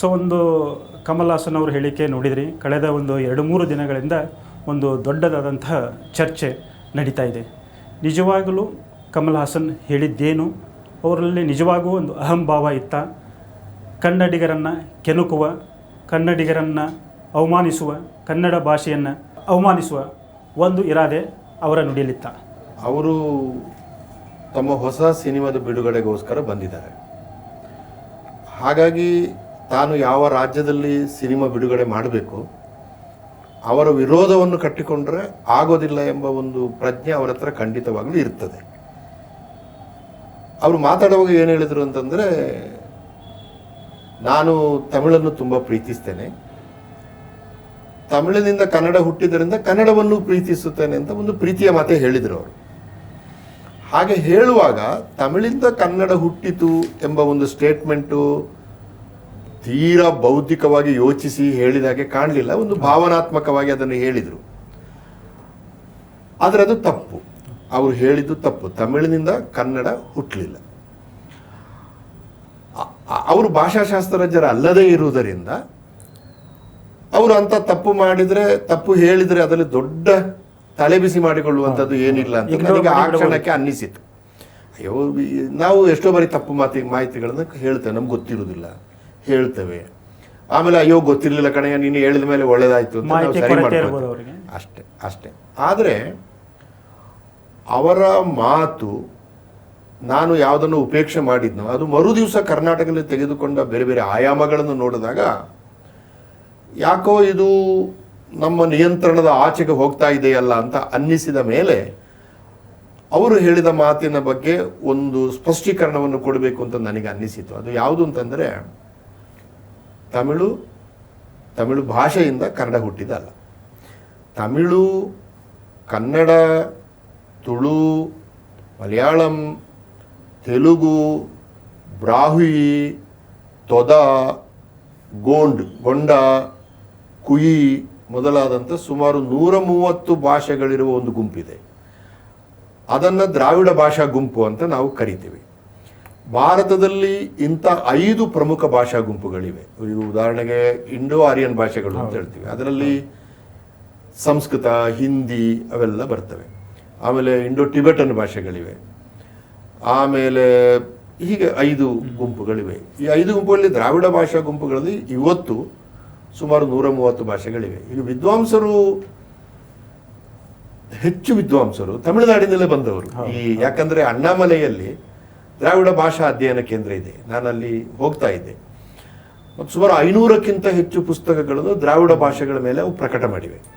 So ಒಂದು ಕಮಲ್ ಹಾಸನ್ ಅವ್ರ ಹೇಳಿಕೆ ನೋಡಿದ್ರಿ. ಕಳೆದ ಒಂದು ಎರಡು ಮೂರು ದಿನಗಳಿಂದ ಒಂದು ದೊಡ್ಡದಾದಂತಹ ಚರ್ಚೆ ನಡೀತಾ ಇದೆ. ನಿಜವಾಗಲೂ ಕಮಲ್ ಹಾಸನ್ ಹೇಳಿದ್ದೇನು? ಅವರಲ್ಲಿ ನಿಜವಾಗೂ ಒಂದು ಅಹಂಭಾವ ಇತ್ತ? ಕನ್ನಡಿಗರನ್ನು ಕೆಣಕುವ, ಕನ್ನಡಿಗರನ್ನು ಅವಮಾನಿಸುವ, ಕನ್ನಡ ಭಾಷೆಯನ್ನು ಅವಮಾನಿಸುವ ಒಂದು ಇರಾದೆ ಅವರ ನುಡಿಯಲಿತ್ತ ಅವರು ತಮ್ಮ ಹೊಸ ಸಿನಿಮಾದ ಬಿಡುಗಡೆಗೋಸ್ಕರ ಬಂದಿದ್ದಾರೆ. ಹಾಗಾಗಿ ತಾನು ಯಾವ ರಾಜ್ಯದಲ್ಲಿ ಸಿನಿಮಾ ಬಿಡುಗಡೆ ಮಾಡಬೇಕು, ಅವರ ವಿರೋಧವನ್ನು ಕಟ್ಟಿಕೊಂಡ್ರೆ ಆಗೋದಿಲ್ಲ ಎಂಬ ಒಂದು ಪ್ರಜ್ಞೆ ಅವರ ಹತ್ರ ಖಂಡಿತವಾಗ್ಲೂ ಇರ್ತದೆ. ಅವರು ಮಾತಾಡುವಾಗ ಏನು ಹೇಳಿದರು ಅಂತಂದರೆ, ನಾನು ತಮಿಳನ್ನು ತುಂಬ ಪ್ರೀತಿಸ್ತೇನೆ. ತಮಿಳಿನಿಂದ ಕನ್ನಡ ಹುಟ್ಟಿದ್ದರಿಂದ ಕನ್ನಡವನ್ನು ಪ್ರೀತಿಸುತ್ತೇನೆ ಅಂತ ಒಂದು ಪ್ರೀತಿಯ ಮಾತೆ ಹೇಳಿದರು ಅವರು. ಹಾಗೆ ಹೇಳುವಾಗ ತಮಿಳಿಂದ ಕನ್ನಡ ಹುಟ್ಟಿತು ಎಂಬ ಒಂದು ಸ್ಟೇಟ್ಮೆಂಟು ತೀರಾ ಬೌದ್ಧಿಕವಾಗಿ ಯೋಚಿಸಿ ಹೇಳಿದ ಹಾಗೆ ಕಾಣಲಿಲ್ಲ. ಒಂದು ಭಾವನಾತ್ಮಕವಾಗಿ ಅದನ್ನು ಹೇಳಿದರು. ಆದರೆ ಅದು ತಪ್ಪು. ಅವರು ಹೇಳಿದ್ದು ತಪ್ಪು. ತಮಿಳಿನಿಂದ ಕನ್ನಡ ಹುಟ್ಟಲಿಲ್ಲ ಅವರು ಭಾಷಾಶಾಸ್ತ್ರಜ್ಞರ ಅಲ್ಲದೇ ಇರುವುದರಿಂದ ಅವರು ಅಂತ ತಪ್ಪು ಮಾಡಿದರೆ ತಪ್ಪು ಹೇಳಿದರೆ ಅದರಲ್ಲಿ ದೊಡ್ಡ ತಲೆ ಬಿಸಿ ಮಾಡಿಕೊಳ್ಳುವಂಥದ್ದು ಏನಿಲ್ಲ ಅಂತ ನನಗೆ ಆ. ಕ್ಷಣಕ್ಕೆ ಅನ್ನಿಸಿತು. ಅಯ್ಯೋ ನಾವು ಎಷ್ಟೋ ಬಾರಿ ತಪ್ಪು ಮಾತಿ ಮಾಹಿತಿಗಳನ್ನು ಹೇಳ್ತೇವೆ ನಮ್ಗೆ ಗೊತ್ತಿರುವುದಿಲ್ಲ. ಹೇಳ್ತೇವೆ. ಆಮೇಲೆ ಅಯ್ಯೋ ಗೊತ್ತಿರಲಿಲ್ಲ ಕಣಯ್ಯ ನೀನು ಹೇಳಿದ ಮೇಲೆ ಒಳ್ಳೇದಾಯ್ತು ಅಂತ ನಾವು ಸರಿ ಅಷ್ಟೇ ಅಷ್ಟೇ. ಆದರೆ ಅವರ ಮಾತು ನಾನು ಯಾವುದನ್ನು ಉಪೇಕ್ಷೆ ಮಾಡಿದ್ನೋ ಅದು ಮರು ದಿವಸ ಕರ್ನಾಟಕದಲ್ಲಿ ತೆಗೆದುಕೊಂಡ ಬೇರೆ ಬೇರೆ ಆಯಾಮಗಳನ್ನು ನೋಡಿದಾಗ ಯಾಕೋ ಇದು ನಮ್ಮ ನಿಯಂತ್ರಣದ ಆಚೆಗೆ ಹೋಗ್ತಾ ಇದೆಯಲ್ಲ ಅಂತ ಅನ್ನಿಸಿದ ಮೇಲೆ ಅವರು ಹೇಳಿದ ಮಾತಿನ ಬಗ್ಗೆ ಒಂದು ಸ್ಪಷ್ಟೀಕರಣವನ್ನು ಕೊಡಬೇಕು ಅಂತ ನನಗೆ ಅನ್ನಿಸಿತು. ಅದು ಯಾವುದು ಅಂತಂದರೆ ತಮಿಳು ತಮಿಳು ಭಾಷೆಯಿಂದ ಕನ್ನಡ ಹುಟ್ಟಿದಲ್ಲ ತಮಿಳು, ಕನ್ನಡ, ತುಳು, ಮಲಯಾಳಂ, ತೆಲುಗು ಬ್ರಾಹುಯಿ ತೊದ, ಗೋಂಡ್, ಗೊಂಡ, ಕುಯಿ ಮೊದಲಾದಂಥ ಸುಮಾರು ನೂರ ಮೂವತ್ತು ಭಾಷೆಗಳಿರುವ ಒಂದು ಗುಂಪಿದೆ. ಅದನ್ನು ದ್ರಾವಿಡ ಭಾಷಾ ಗುಂಪು ಅಂತ ನಾವು ಕರಿತೀವಿ. ಭಾರತದಲ್ಲಿ ಇಂಥ ಐದು ಪ್ರಮುಖ ಭಾಷಾ ಗುಂಪುಗಳಿವೆ. ಇವು ಉದಾಹರಣೆಗೆ ಇಂಡೋ ಆರ್ಯನ್ ಭಾಷೆಗಳು ಅಂತ ಹೇಳ್ತೀವಿ. ಅದರಲ್ಲಿ ಸಂಸ್ಕೃತ ಹಿಂದಿ ಅವೆಲ್ಲ ಬರ್ತವೆ. ಆಮೇಲೆ ಇಂಡೋ ಟಿಬೆಟನ್ ಭಾಷೆಗಳಿವೆ. ಆಮೇಲೆ ಹೀಗೆ ಐದು ಗುಂಪುಗಳಿವೆ. ಈ ಐದು ಗುಂಪುಗಳಲ್ಲಿ ದ್ರಾವಿಡ ಭಾಷಾ ಗುಂಪುಗಳಲ್ಲಿ ಇವತ್ತು ಸುಮಾರು ನೂರ ಮೂವತ್ತು ಭಾಷೆಗಳಿವೆ. ಈಗ ವಿದ್ವಾಂಸರು ಹೆಚ್ಚು ವಿದ್ವಾಂಸರು ತಮಿಳುನಾಡಿನಲ್ಲೇ ಬಂದವರು. ಈ ಯಾಕಂದ್ರೆ ಅಣ್ಣಾಮಲೆಯಲ್ಲಿ ದ್ರಾವಿಡ ಭಾಷಾ ಅಧ್ಯಯನ ಕೇಂದ್ರ ಇದೆ. ನಾನು ಅಲ್ಲಿ ಹೋಗ್ತಾ ಇದ್ದೆ. ಮತ್ತು ಸುಮಾರು ಐನೂರಕ್ಕಿಂತ ಹೆಚ್ಚು ಪುಸ್ತಕಗಳನ್ನು ದ್ರಾವಿಡ ಭಾಷೆಗಳ ಮೇಲೆ ಅವು ಪ್ರಕಟ ಮಾಡಿವೆ.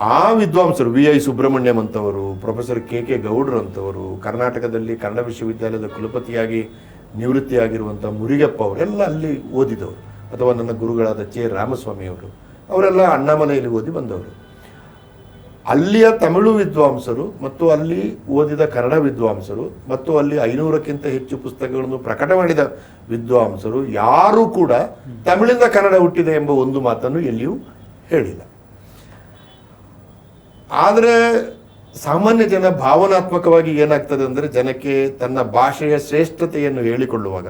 ಆ ವಿದ್ವಾಂಸರು ವಿ ಐ ಸುಬ್ರಹ್ಮಣ್ಯಂ ಅಂತವರು, ಪ್ರೊಫೆಸರ್ ಕೆ ಕೆ ಗೌಡ್ರು ಅಂತವರು, ಕರ್ನಾಟಕದಲ್ಲಿ ಕನ್ನಡ ವಿಶ್ವವಿದ್ಯಾಲಯದ ಕುಲಪತಿಯಾಗಿ ನಿವೃತ್ತಿಯಾಗಿರುವಂಥ ಮುರಿಗಪ್ಪ ಅವರೆಲ್ಲ ಅಲ್ಲಿ ಓದಿದವರು. ಅಥವಾ ನನ್ನ ಗುರುಗಳಾದ ಚೆ ರಾಮಸ್ವಾಮಿ ಅವರು ಅವರೆಲ್ಲ ಅಣ್ಣಾಮನೆಯಲ್ಲಿ ಓದಿ ಬಂದವರು. ಅಲ್ಲಿಯ ತಮಿಳು ವಿದ್ವಾಂಸರು ಮತ್ತು ಅಲ್ಲಿ ಓದಿದ ಕನ್ನಡ ವಿದ್ವಾಂಸರು ಮತ್ತು ಅಲ್ಲಿ ಐನೂರಕ್ಕಿಂತ ಹೆಚ್ಚು ಪುಸ್ತಕಗಳನ್ನು ಪ್ರಕಟ ಮಾಡಿದ ವಿದ್ವಾಂಸರು ಯಾರೂ ಕೂಡ ತಮಿಳಿಂದ ಕನ್ನಡ ಹುಟ್ಟಿದೆ ಎಂಬ ಒಂದು ಮಾತನ್ನು ಎಲ್ಲಿಯೂ ಹೇಳಿಲ್ಲ. ಆದರೆ ಸಾಮಾನ್ಯ ಜನ ಭಾವನಾತ್ಮಕವಾಗಿ ಏನಾಗ್ತದೆ ಅಂದರೆ ಜನಕ್ಕೆ ತನ್ನ ಭಾಷೆಯ ಶ್ರೇಷ್ಠತೆಯನ್ನು ಹೇಳಿಕೊಳ್ಳುವಾಗ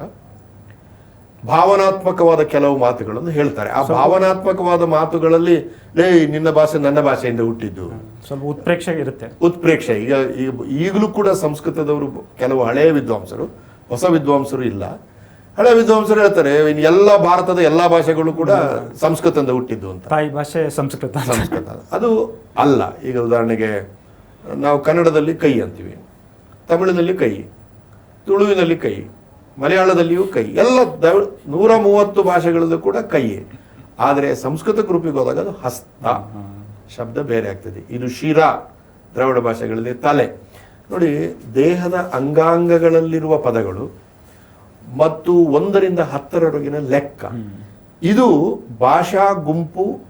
ಭಾವನಾತ್ಮಕವಾದ ಕೆಲವು ಮಾತುಗಳನ್ನು ಹೇಳ್ತಾರೆ. ಆ ಭಾವನಾತ್ಮಕವಾದ ಮಾತುಗಳಲ್ಲಿ ಲೇ ನಿನ್ನ ಭಾಷೆ ನನ್ನ ಭಾಷೆಯಿಂದ ಹುಟ್ಟಿದ್ದು. ಸ್ವಲ್ಪ ಉತ್ಪ್ರೇಕ್ಷೆ ಇರುತ್ತೆ. ಉತ್ಪ್ರೇಕ್ಷೆ. ಈಗ ಈಗ ಈಗಲೂ ಕೂಡ ಸಂಸ್ಕೃತದವರು ಕೆಲವು ಹಳೆಯ ವಿದ್ವಾಂಸರು ಹೊಸ ವಿದ್ವಾಂಸರು ಇಲ್ಲ. ಹಳೆ ವಿದ್ವಾಂಸರು ಹೇಳ್ತಾರೆ ಎಲ್ಲ ಭಾರತದ ಎಲ್ಲ ಭಾಷೆಗಳು ಕೂಡ ಸಂಸ್ಕೃತದಿಂದ ಹುಟ್ಟಿದ್ದು ಅಂತ. ತಾಯಿ ಭಾಷೆ ಸಂಸ್ಕೃತ. ಸಂಸ್ಕೃತ. ಅದು ಅಲ್ಲ. ಈಗ ಉದಾಹರಣೆಗೆ ನಾವು ಕನ್ನಡದಲ್ಲಿ ಕೈ ಅಂತೀವಿ. ತಮಿಳಿನಲ್ಲಿ ಕೈ ತುಳುವಿನಲ್ಲಿ ಕೈ. ಮಲಯಾಳದಲ್ಲಿಯೂ ಕೈ. ಎಲ್ಲ ದವ- ನೂರ ಮೂವತ್ತು ಭಾಷೆಗಳಲ್ಲೂ ಕೂಡ ಕೈಯೇ ಆದರೆ ಸಂಸ್ಕೃತ ಗ್ರೂಪಿಗೆ ಹೋದಾಗ ಅದು ಹಸ್ತ. ಶಬ್ದ ಬೇರೆ ಆಗ್ತದೆ. ಇದು ಶಿರ, ದ್ರಾವಿಡ ಭಾಷೆಗಳಲ್ಲಿ ತಲೆ. ನೋಡಿ, ದೇಹದ ಅಂಗಾಂಗಗಳಲ್ಲಿರುವ ಪದಗಳು ಮತ್ತು ಒಂದರಿಂದ ಹತ್ತರವರೆಗಿನ ಲೆಕ್ಕ. ಇದು ಭಾಷಾ ಗುಂಪು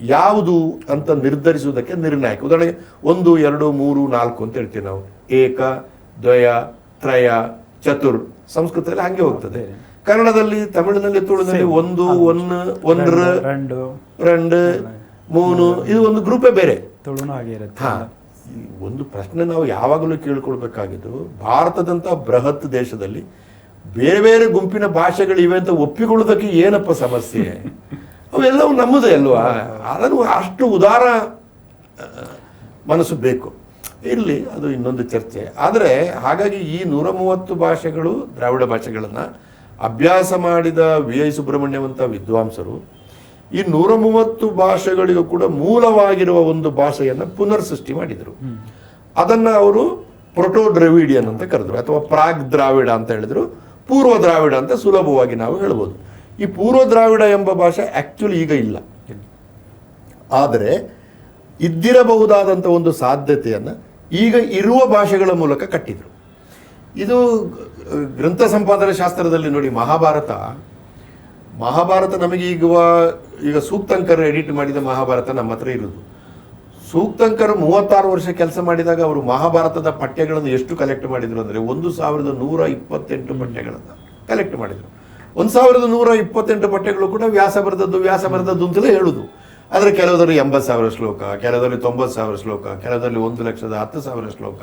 ಯಾವುದು ಅಂತ ನಿರ್ಧರಿಸುವುದಕ್ಕೆ ನಿರ್ಣಾಯಕ. ಉದಾಹರಣೆಗೆ ಒಂದು, ಎರಡು, ಮೂರು, ನಾಲ್ಕು ಅಂತ ಹೇಳ್ತೀವಿ ನಾವು. ಏಕ, ದ್ವಯ, ತ್ರಯ ಚತುರ್ ಸಂಸ್ಕೃತದಲ್ಲಿ ಹಾಗೆ ಹೋಗ್ತದೆ. ಕನ್ನಡದಲ್ಲಿ ತಮಿಳಿನಲ್ಲಿ ತುಳುನಲ್ಲಿ ಒಂದು ಒನ್ ಒಂದ್ರ ರಂಡು ಮೂನು ಇದು ಒಂದು ಗ್ರೂಪೇ ಬೇರೆ. ಹಾ. ಒಂದು ಪ್ರಶ್ನೆ ನಾವು ಯಾವಾಗಲೂ ಕೇಳ್ಕೊಳ್ಬೇಕಾಗಿದ್ದು ಭಾರತದಂಥ ಬೃಹತ್ ದೇಶದಲ್ಲಿ ಬೇರೆ ಬೇರೆ ಗುಂಪಿನ ಭಾಷೆಗಳಿವೆ ಅಂತ ಒಪ್ಪಿಕೊಳ್ಳೋದಕ್ಕೆ ಏನಪ್ಪ ಸಮಸ್ಯೆ? ಅವೆಲ್ಲವೂ ನಮ್ಮದೇ ಅಲ್ವಾ? ಅದನ್ನು ಅಷ್ಟು ಉದಾರ ಮನಸ್ಸು ಬೇಕು. ಇರಲಿ ಅದು ಇನ್ನೊಂದು ಚರ್ಚೆ. ಆದರೆ ಹಾಗಾಗಿ ಈ ನೂರ ಮೂವತ್ತು ಭಾಷೆಗಳು ದ್ರಾವಿಡ ಭಾಷೆಗಳನ್ನು ಅಭ್ಯಾಸ ಮಾಡಿದ ವಿ ಐ ಸುಬ್ರಹ್ಮಣ್ಯವಂಥ ವಿದ್ವಾಂಸರು ಈ ನೂರ ಮೂವತ್ತು ಭಾಷೆಗಳಿಗೂ ಕೂಡ ಮೂಲವಾಗಿರುವ ಒಂದು ಭಾಷೆಯನ್ನು ಪುನರ್ ಸೃಷ್ಟಿ ಮಾಡಿದರು. ಅದನ್ನು ಅವರು ಪ್ರೊಟೋ ದ್ರವಿಡಿಯನ್ ಅಂತ ಕರೆದ್ರು ಅಥವಾ ಪ್ರಾಗ್ ದ್ರಾವಿಡ ಅಂತ ಹೇಳಿದ್ರು. ಪೂರ್ವ ದ್ರಾವಿಡ ಅಂತ ಸುಲಭವಾಗಿ ನಾವು ಹೇಳ್ಬೋದು. ಈ ಪೂರ್ವ ದ್ರಾವಿಡ ಎಂಬ ಭಾಷೆ ಆಕ್ಚುಲಿ ಈಗ ಇಲ್ಲ. ಆದರೆ ಇದ್ದಿರಬಹುದಾದಂಥ ಒಂದು ಸಾಧ್ಯತೆಯನ್ನು ಈಗ ಇರುವ ಭಾಷೆಗಳ ಮೂಲಕ ಕಟ್ಟಿದರು. ಇದು ಗ್ರಂಥ ಸಂಪಾದನೆ ಶಾಸ್ತ್ರದಲ್ಲಿ ನೋಡಿ ಮಹಾಭಾರತ. ಮಹಾಭಾರತ ನಮಗೆ ಈಗ ಈಗ ಸೂಕ್ತಂಕರ್ ಎಡಿಟ್ ಮಾಡಿದ ಮಹಾಭಾರತ ನಮ್ಮ ಹತ್ರ ಇರೋದು. ಸೂಕ್ತಂಕರು ಮೂವತ್ತಾರು ವರ್ಷ ಕೆಲಸ ಮಾಡಿದಾಗ ಅವರು ಮಹಾಭಾರತದ ಪಠ್ಯಗಳನ್ನು ಎಷ್ಟು ಕಲೆಕ್ಟ್ ಮಾಡಿದ್ರು ಅಂದರೆ ಒಂದು ಸಾವಿರದ ನೂರ ಇಪ್ಪತ್ತೆಂಟು ಪಠ್ಯಗಳನ್ನು ಕಲೆಕ್ಟ್ ಮಾಡಿದರು. ಒಂದು ಸಾವಿರದ ನೂರ ಇಪ್ಪತ್ತೆಂಟು ಪಠ್ಯಗಳು ಕೂಡ ವ್ಯಾಸ ಬರೆದದ್ದು ವ್ಯಾಸ ಬರೆದದ್ದು ಅಂತಲೇ ಹೇಳುದು. ಆದರೆ ಕೆಲವರಲ್ಲಿ ಎಂಬತ್ತು ಸಾವಿರ ಶ್ಲೋಕ ಕೆಲವರಲ್ಲಿ ತೊಂಬತ್ತು ಸಾವಿರ ಶ್ಲೋಕ ಕೆಲವರಲ್ಲಿ ಒಂದು ಲಕ್ಷದ ಹತ್ತು ಸಾವಿರ ಶ್ಲೋಕ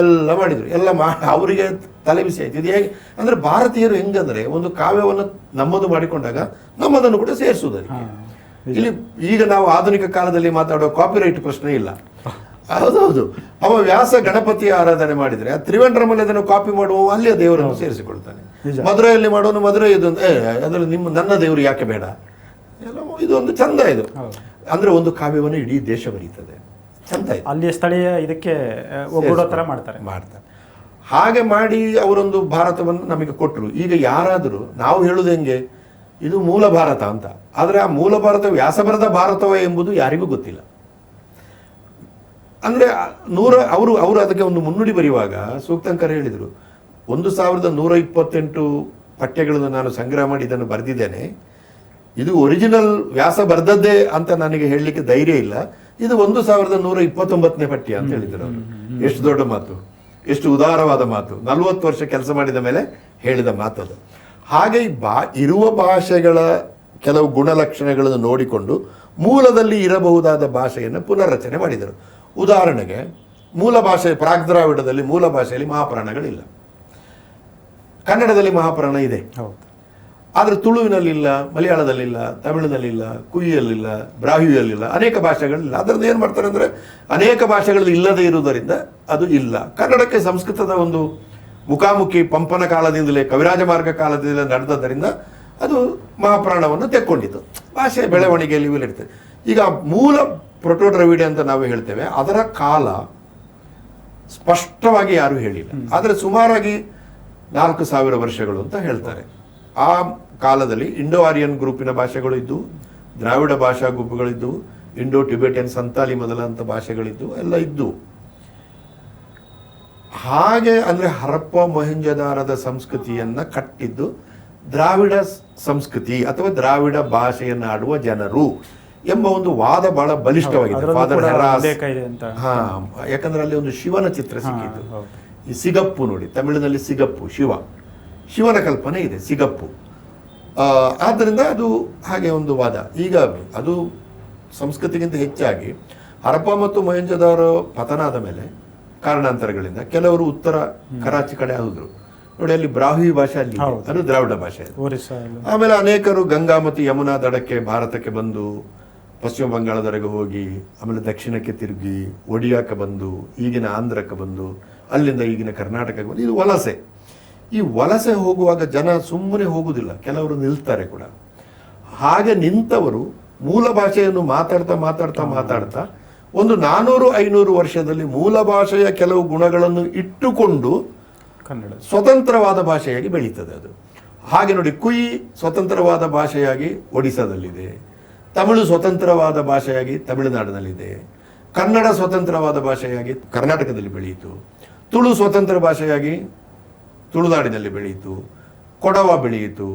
ಎಲ್ಲ ಮಾಡಿದರು. ಎಲ್ಲ ಮಾ ಅವರಿಗೆ ತಲೆ ಬಿಸಿ ಆಯ್ತು. ಇದು ಹೇಗೆ ಅಂದರೆ ಭಾರತೀಯರು ಹೆಂಗಂದರೆ ಒಂದು ಕಾವ್ಯವನ್ನು ನಮ್ಮದು ಮಾಡಿಕೊಂಡಾಗ ನಮ್ಮದನ್ನು ಕೂಡ ಸೇರಿಸುವುದಕ್ಕೆ. ಇಲ್ಲಿ ಈಗ ನಾವು ಆಧುನಿಕ ಕಾಲದಲ್ಲಿ ಮಾತಾಡೋ ಕಾಪಿರೈಟ್ ಪ್ರಶ್ನೆ ಇಲ್ಲ. ಹೌದೌದು. ಅವ ವ್ಯಾಸ ಗಣಪತಿಯ ಆರಾಧನೆ ಮಾಡಿದರೆ ಆ ತ್ರಿವೇಂದ್ರಮಲ್ಲಿ ಅದನ್ನು ಕಾಪಿ ಮಾಡುವ ಅಲ್ಲಿಯ ದೇವರನ್ನು ಸೇರಿಸಿಕೊಳ್ತಾನೆ. ಮಧುರೆಯಲ್ಲಿ ಮದುರೆಯಲ್ಲಿ ಮಾಡೋನು ಮದುರೆ ಇದು ಅದರಲ್ಲಿ ನಿಮ್ಮ ನನ್ನ ದೇವರು ಯಾಕೆ ಬೇಡ? ಇದು ಒಂದು ಚಂದ ಇದು. ಅಂದ್ರೆ ಒಂದು ಕಾವ್ಯವನ್ನು ಇಡೀ ದೇಶ ಬರೀತದೆ. ಚಂದ ಇದು. ಅಲ್ಲಿ ಸ್ಥಳೀಯ ಇದಕ್ಕೆ ಒಗ್ಗೂಡೋ ಥರ ಮಾಡ್ತಾರೆ. ಮಾಡ್ತಾರೆ. ಹಾಗೆ ಮಾಡಿ ಅವರೊಂದು ಭಾರತವನ್ನು ನಮಗೆ ಕೊಟ್ಟರು. ಈಗ ಯಾರಾದರೂ ನಾವು ಹೇಳುದು ಹೆಂಗೆ? ಇದು ಮೂಲ ಭಾರತ ಅಂತ. ಆದರೆ ಆ ಮೂಲ ಭಾರತ ವ್ಯಾಸಬರದ ಭಾರತವೇ ಎಂಬುದು ಯಾರಿಗೂ ಗೊತ್ತಿಲ್ಲ. ಅಂದ್ರೆ ನೂರ ಅವರು ಅವರು ಅದಕ್ಕೆ ಒಂದು ಮುನ್ನುಡಿ ಬರೆಯುವಾಗ ಸೂಕ್ತಂಕರ್ ಹೇಳಿದರು. ಒಂದು ಸಾವಿರದ ನೂರ ಇಪ್ಪತ್ತೆಂಟು ಪಠ್ಯಗಳನ್ನು ನಾನು ಸಂಗ್ರಹ ಮಾಡಿ ಇದನ್ನು ಬರೆದಿದ್ದೇನೆ. ಇದು ಒರಿಜಿನಲ್ ವ್ಯಾಸ ಬರ್ದದ್ದೇ ಅಂತ ನನಗೆ ಹೇಳಲಿಕ್ಕೆ ಧೈರ್ಯ ಇಲ್ಲ. ಇದು ಒಂದು ಸಾವಿರದ ನೂರ ಇಪ್ಪತ್ತೊಂಬತ್ತನೇ ಪಠ್ಯ ಅಂತ ಹೇಳಿದ್ರು ಅವರು. ಎಷ್ಟು ದೊಡ್ಡ ಮಾತು. ಎಷ್ಟು ಉದಾರವಾದ ಮಾತು. ನಲವತ್ತು ವರ್ಷ ಕೆಲಸ ಮಾಡಿದ ಮೇಲೆ ಹೇಳಿದ ಮಾತದು ಹಾಗೆ ಈ ಬಾ, ಇರುವ ಭಾಷೆಗಳ ಕೆಲವು ಗುಣಲಕ್ಷಣಗಳನ್ನು ನೋಡಿಕೊಂಡು ಮೂಲದಲ್ಲಿ ಇರಬಹುದಾದ ಭಾಷೆಯನ್ನು ಪುನರ್ರಚನೆ ಮಾಡಿದರು. ಉದಾಹರಣೆಗೆ, ಮೂಲ ಭಾಷೆ ಪ್ರಾಗ್ದ್ರಾವಿಡದಲ್ಲಿ ಮೂಲ ಭಾಷೆಯಲ್ಲಿ ಮಹಾಪ್ರಾಣಗಳಿಲ್ಲ. ಕನ್ನಡದಲ್ಲಿ ಮಹಾಪ್ರಾಣ ಇದೆ. ಹೌದು. ಆದರೆ ತುಳುವಿನಲ್ಲಿಲ್ಲ ಮಲಯಾಳದಲ್ಲಿಲ್ಲ ತಮಿಳಿನಲ್ಲಿಲ್ಲ ಕುಯಿಯಲ್ಲಿಲ್ಲ ಬ್ರಾಹಿಯಲ್ಲಿಲ್ಲ ಅನೇಕ ಭಾಷೆಗಳಿಲ್ಲ. ಅದರಿಂದ ಏನು ಮಾಡ್ತಾರೆ ಅಂದರೆ ಅನೇಕ ಭಾಷೆಗಳಲ್ಲಿ ಇಲ್ಲದೇ ಇರುವುದರಿಂದ ಅದು ಇಲ್ಲ. ಕನ್ನಡಕ್ಕೆ ಸಂಸ್ಕೃತದ ಒಂದು ಮುಖಾಮುಖಿ ಪಂಪನ ಕಾಲದಿಂದಲೇ ಕವಿರಾಜ ಮಾರ್ಗ ಕಾಲದಿಂದಲೇ ನಡೆದದ್ದರಿಂದ ಅದು ಮಹಾಪ್ರಾಣವನ್ನು ತೆಕ್ಕೊಂಡಿತು ಭಾಷೆ ಬೆಳವಣಿಗೆಯಲ್ಲಿ ಇರ್ತದೆ. ಈಗ ಮೂಲ ಪ್ರೊಟೋಡ್ರವಿಡೆ ಅಂತ ನಾವು ಹೇಳ್ತೇವೆ ಅದರ ಕಾಲ ಸ್ಪಷ್ಟವಾಗಿ ಯಾರು ಹೇಳಿಲ್ಲ. ಆದರೆ ಸುಮಾರಾಗಿ ನಾಲ್ಕು ಸಾವಿರ ವರ್ಷಗಳು ಅಂತ ಹೇಳ್ತಾರೆ. ಆ ಕಾಲದಲ್ಲಿ ಇಂಡೋ ಆರಿಯನ್ ಗ್ರೂಪಿನ ಭಾಷೆಗಳು ಇದ್ದು ದ್ರಾವಿಡ ಭಾಷಾ ಗುಂಪುಗಳಿದ್ದು ಇಂಡೋ ಟಿಬೆಟಿಯನ್ ಸಂತಾಲಿ ಮೊದಲಾದಂಥ ಭಾಷೆಗಳಿದ್ದು ಎಲ್ಲ ಇದ್ದು. ಹಾಗೆ ಅಂದ್ರೆ ಹರಪ್ಪ ಮೊಹೆಂಜದಾರದ ಸಂಸ್ಕೃತಿಯನ್ನ ಕಟ್ಟಿದ್ದು ದ್ರಾವಿಡ ಸಂಸ್ಕೃತಿ ಅಥವಾ ದ್ರಾವಿಡ ಭಾಷೆಯನ್ನು ಆಡುವ ಜನರು ಎಂಬ ಒಂದು ವಾದ ಬಹಳ ಬಲಿಷ್ಠವಾಗಿದೆ. ಫಾದರ್ ಹಾ ಯಾಕಂದ್ರೆ ಅಲ್ಲಿ ಒಂದು ಶಿವನ ಚಿತ್ರ ಸಿಕ್ಕಿತ್ತು ಈ ಸಿಗಪ್ಪು ನೋಡಿ ತಮಿಳಿನಲ್ಲಿ ಸಿಗಪ್ಪು ಶಿವ. ಶಿವನ ಕಲ್ಪನೆ ಇದೆ ಸಿಗಪ್ಪು. ಆದ್ದರಿಂದ ಅದು ಹಾಗೆ ಒಂದು ವಾದ. ಈಗ ಅದು ಸಂಸ್ಕೃತಿಗಿಂತ ಹೆಚ್ಚಾಗಿ ಹರಪ್ಪ ಮತ್ತು ಮೊಹೆಂಜದಾರೋ ಪತನ ಆದ ಮೇಲೆ ಕಾರಣಾಂತರಗಳಿಂದ ಕೆಲವರು ಉತ್ತರ ಕರಾಚಿ ಕಡೆ ಆದ್ರು ನೋಡಿ ಅಲ್ಲಿ ಬ್ರಾಹ್ಮಿ ಭಾಷೆ ಅಲ್ಲಿ ಅದು ದ್ರಾವಿಡ ಭಾಷೆ ಆಮೇಲೆ ಅನೇಕರು ಗಂಗಾ ಮತ್ತು ಯಮುನಾ ದಡಕ್ಕೆ ಭಾರತಕ್ಕೆ ಬಂದು ಪಶ್ಚಿಮ ಬಂಗಾಳದವರೆಗೆ ಹೋಗಿ ಆಮೇಲೆ ದಕ್ಷಿಣಕ್ಕೆ ತಿರುಗಿ ಒಡಿಯಾಕ್ಕೆ ಬಂದು ಈಗಿನ ಆಂಧ್ರಕ್ಕೆ ಬಂದು ಅಲ್ಲಿಂದ ಈಗಿನ ಕರ್ನಾಟಕಕ್ಕೆ ಬಂದು ಇದು ವಲಸೆ. ಈ ವಲಸೆ ಹೋಗುವಾಗ ಜನ ಸುಮ್ಮನೆ ಹೋಗುವುದಿಲ್ಲ ಕೆಲವರು ನಿಲ್ತಾರೆ ಕೂಡ. ಹಾಗೆ ನಿಂತವರು ಮೂಲ ಭಾಷೆಯನ್ನು ಮಾತಾಡ್ತಾ ಮಾತಾಡ್ತಾ ಮಾತಾಡ್ತಾ ಒಂದು ನಾನೂರು ಐನೂರು ವರ್ಷದಲ್ಲಿ ಮೂಲ ಭಾಷೆಯ ಕೆಲವು ಗುಣಗಳನ್ನು ಇಟ್ಟುಕೊಂಡು ಕನ್ನಡ. ಸ್ವತಂತ್ರವಾದ ಭಾಷೆಯಾಗಿ ಬೆಳೀತದೆ ಅದು. ಹಾಗೆ ನೋಡಿ ಕುಯಿ ಸ್ವತಂತ್ರವಾದ ಭಾಷೆಯಾಗಿ ಒಡಿಸಾದಲ್ಲಿದೆ ತಮಿಳು ಸ್ವತಂತ್ರವಾದ ಭಾಷೆಯಾಗಿ ತಮಿಳುನಾಡಿನಲ್ಲಿದೆ ಕನ್ನಡ ಸ್ವತಂತ್ರವಾದ ಭಾಷೆಯಾಗಿ ಕರ್ನಾಟಕದಲ್ಲಿ ಬೆಳೆಯಿತು ತುಳು ಸ್ವತಂತ್ರ ಭಾಷೆಯಾಗಿ ತುಳುನಾಡಿನಲ್ಲಿ ಬೆಳೆಯಿತು ಕೊಡವ ಬೆಳೆಯಿತು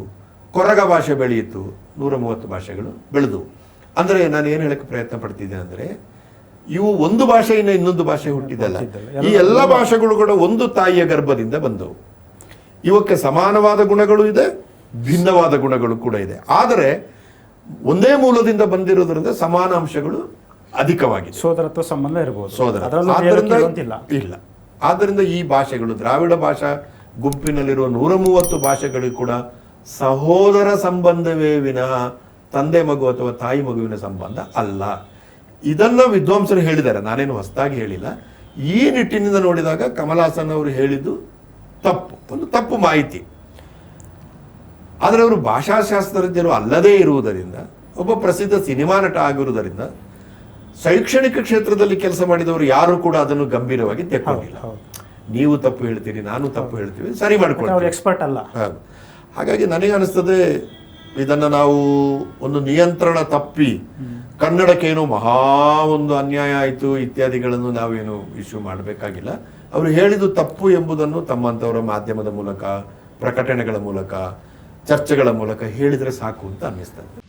ಕೊರಗ ಭಾಷೆ ಬೆಳೆಯಿತು ನೂರ ಮೂವತ್ತು ಭಾಷೆಗಳು ಬೆಳೆದವು. ಅಂದರೆ ನಾನು ಏನು ಹೇಳಕ್ಕೆ ಪ್ರಯತ್ನ ಪಡ್ತಿದ್ದೆ ಅಂದರೆ ಇವು ಒಂದು ಭಾಷೆಯಿಂದ ಇನ್ನೊಂದು ಭಾಷೆ ಹುಟ್ಟಿದಲ್ಲ ಹುಟ್ಟಿದ್ದಲ್ಲ. ಈ ಎಲ್ಲ ಭಾಷೆಗಳು ಕೂಡ ಒಂದು ತಾಯಿಯ ಗರ್ಭದಿಂದ ಬಂದವು. ಇವಕ್ಕೆ ಸಮಾನವಾದ ಗುಣಗಳು ಇದೆ ಭಿನ್ನವಾದ ಗುಣಗಳು ಕೂಡ ಇದೆ. ಆದರೆ ಒಂದೇ ಮೂಲದಿಂದ ಬಂದಿರೋದ್ರಿಂದ ಸಮಾನ ಅಂಶಗಳು ಅಧಿಕವಾಗಿದೆ. ಸೋದರತ್ವ ಸಂಬಂಧ ಇರಬಹುದು ಸೋದರ ಇಲ್ಲ. ಆದ್ದರಿಂದ ಈ ಭಾಷೆಗಳು ದ್ರಾವಿಡ ಭಾಷಾ ಗುಂಪಿನಲ್ಲಿರುವ ನೂರ ಮೂವತ್ತು ಭಾಷೆಗಳಿಗೂ ಕೂಡ ಸಹೋದರ ಸಂಬಂಧವೇ ವಿನಃ ತಂದೆ ಮಗು ಅಥವಾ ತಾಯಿ ಮಗುವಿನ ಸಂಬಂಧ ಅಲ್ಲ. ಇದನ್ನ ವಿದ್ವಾಂಸರು ಹೇಳಿದ್ದಾರೆ. ನಾನೇನು ಹೊಸದಾಗಿ ಹೇಳಿಲ್ಲ. ಈ ನಿಟ್ಟಿನಿಂದ ನೋಡಿದಾಗ ಕಮಲಾಸನ್ ಅವರು ಹೇಳಿದ್ದು ತಪ್ಪು, ಒಂದು ತಪ್ಪು ಮಾಹಿತಿ. ಆದರೆ ಅವರು ಭಾಷಾಶಾಸ್ತ್ರಜ್ಞರು ಅಲ್ಲದೇ ಇರುವುದರಿಂದ, ಒಬ್ಬ ಪ್ರಸಿದ್ಧ ಸಿನಿಮಾ ನಟ ಆಗಿರುವುದರಿಂದ, ಶೈಕ್ಷಣಿಕ ಕ್ಷೇತ್ರದಲ್ಲಿ ಕೆಲಸ ಮಾಡಿದವರು ಯಾರು ಕೂಡ ಅದನ್ನು ಗಂಭೀರವಾಗಿ ತೆಕ್ಕೊಂಡಿಲ್ಲ. ನೀವು ತಪ್ಪು ಹೇಳ್ತೀರಿ ನಾನು ತಪ್ಪು ಹೇಳ್ತೀವಿ ಸರಿ ಮಾಡ್ಕೊಳ್ತೀವಿ. ಎಕ್ಸ್ಪರ್ಟ್ ಅಲ್ಲ. ಹಾಗಾಗಿ ನನಗೆ ಅನಿಸ್ತದೆ ಇದನ್ನು ನಾವು ಒಂದು ನಿಯಂತ್ರಣ ತಪ್ಪಿ ಕನ್ನಡಕ್ಕೇನು ಮಹಾ ಒಂದು ಅನ್ಯಾಯ ಆಯಿತು ಇತ್ಯಾದಿಗಳನ್ನು ನಾವೇನು ಇಶ್ಯೂ ಮಾಡಬೇಕಾಗಿಲ್ಲ. ಅವರು ಹೇಳಿದ್ದು ತಪ್ಪು ಎಂಬುದನ್ನು ತಮ್ಮಂಥವರ ಮಾಧ್ಯಮದ ಮೂಲಕ ಪ್ರಕಟಣೆಗಳ ಮೂಲಕ ಚರ್ಚೆಗಳ ಮೂಲಕ ಹೇಳಿದರೆ ಸಾಕು ಅಂತ ಅನ್ನಿಸ್ತದೆ.